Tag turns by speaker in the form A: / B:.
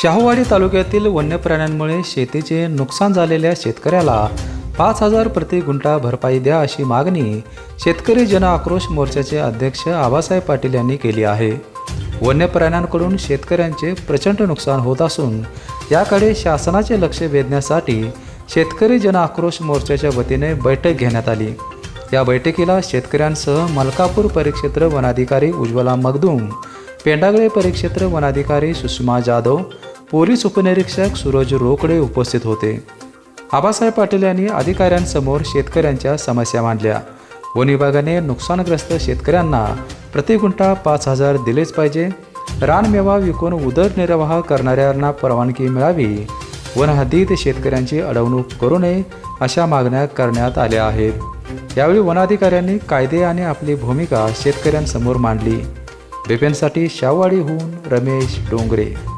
A: शाहूवाडी तालुक्यातील वन्य प्राण्यांमुळे शेतीचे नुकसान झालेल्या शेतकऱ्याला पाच हजार प्रति गुंठा भरपाई द्या अशी मागणी शेतकरी जन आक्रोश मोर्चाचे अध्यक्ष आबासाहेब पाटील यांनी केली आहे. वन्य प्राण्यांकडून शेतकऱ्यांचे प्रचंड नुकसान होत असून याकडे शासनाचे लक्ष वेधण्यासाठी शेतकरी जन आक्रोश मोर्चाच्या वतीने बैठक घेण्यात आली. या बैठकीला शेतकऱ्यांसह मलकापूर परिक्षेत्र वनाधिकारी उज्ज्वला मगदूम पेंडागळे परिक्षेत्र वनाधिकारी सुषमा जाधव पोलीस उपनिरीक्षक सूरज रोकडे उपस्थित होते. आबासाहेब पाटील यांनी अधिकाऱ्यांसमोर शेतकऱ्यांच्या समस्या मांडल्या. वन विभागाने नुकसानग्रस्त शेतकऱ्यांना प्रति गुंठा पाच हजार दिलेच पाहिजे. रानमेवा विकून उदरनिर्वाह करणाऱ्यांना परवानगी मिळावी. वन हद्दीत शेतकऱ्यांची अडवणूक करू नये अशा मागण्या करण्यात आल्या आहेत. यावेळी वनाधिकाऱ्यांनी कायदे आणि आपली भूमिका शेतकऱ्यांसमोर मांडली. बिपेनसाठी शाहवाडीहून रमेश डोंगरे.